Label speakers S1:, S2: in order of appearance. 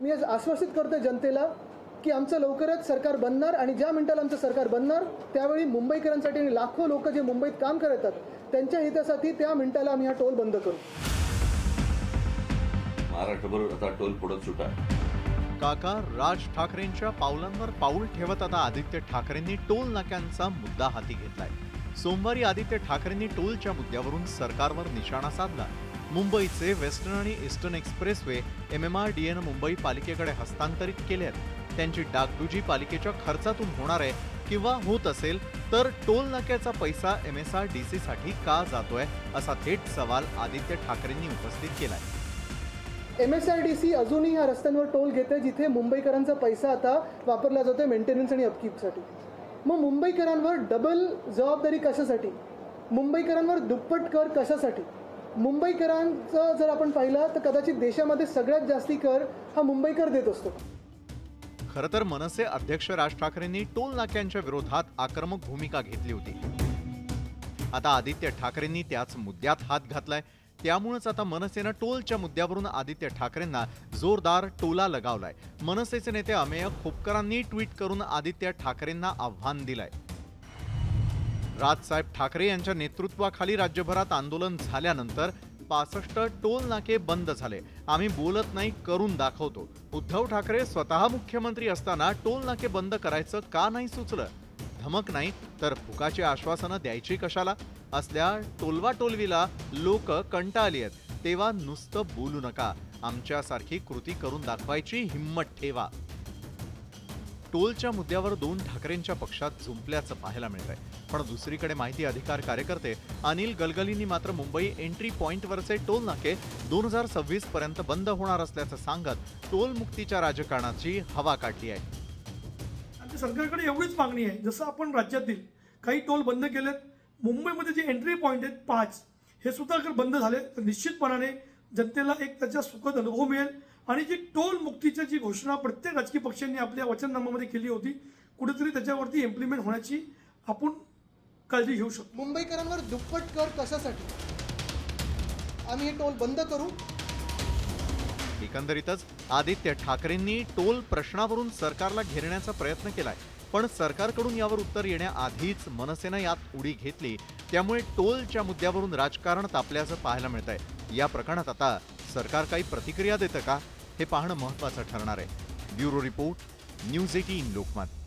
S1: मी आज आश्वासित करतोय जनतेला की आमचं लवकरच सरकार बनणार आणि ज्या मिनिटाला आमचं सरकार बनणार त्यावेळी मुंबईकरांसाठी आणि लाखो लोक जे मुंबईत काम करतात त्यांच्या हितासाठी त्या मिनिटाला आम्ही हा टोल बंद करू.
S2: महाराष्ट्रभर आता टोल पुढे सुटा
S3: काका राज ठाकरेंच्या पावलांवर पाऊल ठेवत आता आदित्य ठाकरेंनी टोल नाक्यांचा मुद्दा हाती घेतलाय. सोमवारी आदित्य ठाकरेंनी टोलच्या मुद्द्यावरून सरकारवर निशाणा साधला. मुंबईचे वेस्टर्न आणि eastern expressway M M R D N Mumbai पालिकेकडे हस्तांतरित केले आहेत. त्यांची डागडुजी पालिकेच्या खर्चातून होणार आहे किंवा होत असेल तर टोल नाक्याचा पैसा M S R D C साठी का जातोय असा थेट सवाल आदित्य ठाकरेंनी उपस्थित केलाय.
S1: M S R D C अजूनही या रस्त्यांवर टोल घेते जिथे मुंबईकरांचा पैसा आता वापरला जातोय मेंटेनन्स आणि अपकीपसाठी मग मुंबईकरांवर डबल जबाबदारी कशासाठी? मुंबईकरांवर दुप्पट कर कशासाठी? मुंबईकरांचं जर आपण पाहिलं तर कदाचित देशामध्ये सगळ्यात जास्ती कर हा मुंबईकर देत असतो.
S3: खरं तर मनसे अध्यक्ष राज ठाकरेंनी टोल नाक्यांच्या विरोधात आक्रमक भूमिका घेतली होती. आता आदित्य ठाकरेंनी त्याच मुद्द्यात हात घातलाय. त्यामुळेच आता मनसेनं टोलच्या मुद्द्यावरून आदित्य ठाकरेंना जोरदार टोला लगावलाय. मनसेचे नेते अमेय खोपकरांनी ट्विट करून आदित्य ठाकरेंना आव्हान दिलंय. राजसाहेब ठाकरे यांच्या नेतृत्वाखाली राज्यभरात आंदोलन झाल्यानंतर पासष्ट टोल नाके बंद झाले. आम्ही बोलत नाही करून दाखवतो. उद्धव ठाकरे स्वतः मुख्यमंत्री असताना टोल नाके बंद करायचं का नाही सुचलं? धमक नाही तर फुकाची आश्वासनं द्यायची कशाला? असल्या टोलवा टोलवीला लोक कंटाळली आहेत. तेव्हा नुसतं बोलू नका. आमच्यासारखी कृती करून दाखवायची हिंमत ठेवा. टोलच्या मुद्द्यावर दोन ठाकरेंच्या पक्षात झुंपल्याचं पाहायला मिळत आहे पण दुसरीकडे माहिती अधिकार कार्यकर्ते अनिल गलगलींनी मात्र मुंबई एंट्री पॉईंटवरचे टोल नाके दोन हजार सव्वीस पर्यंत बंद होणार असल्याचं सांगत टोल मुक्तीच्या राजकारणाची हवा काढली आहे.
S4: सरकारकडे एवढीच मागणी आहे जसं आपण राज्यातील काही टोल बंद केलेत मुंबईमध्ये जे एंट्री पॉईंट आहेत पाच हे सुद्धा जर बंद झाले तर निश्चितपणाने जनतेला एक त्याचा सुखद अनुभव मिळेल. आणि जी टोल मुक्तीची जी घोषणा प्रत्येक राजकीय पक्षांनी आपल्या वचननामामध्ये केली होती कुठेतरी त्याच्यावरती इम्प्लिमेंट होण्याची आपण काळजी घेऊ शकतो.
S1: मुंबईकरांवर दुप्पट कर कशासाठी? आम्ही हे टोल बंद करू?
S3: एकंदरीतच आदित्य ठाकरेंनी टोल प्रश्नावरून सरकारला घेरण्याचा प्रयत्न केलाय. पण सरकारकडून यावर उत्तर येण्याआधीच मनसेनं यात उडी घेतली. त्यामुळे टोलच्या मुद्द्यावरून राजकारण तापल्याचं पाहायला मिळत आहे या प्रकरणात आता सरकार काही प्रतिक्रिया देतं का? हे पाहणं महत्वाचं ठरणार आहे. Bureau report news eighteen Lokmat.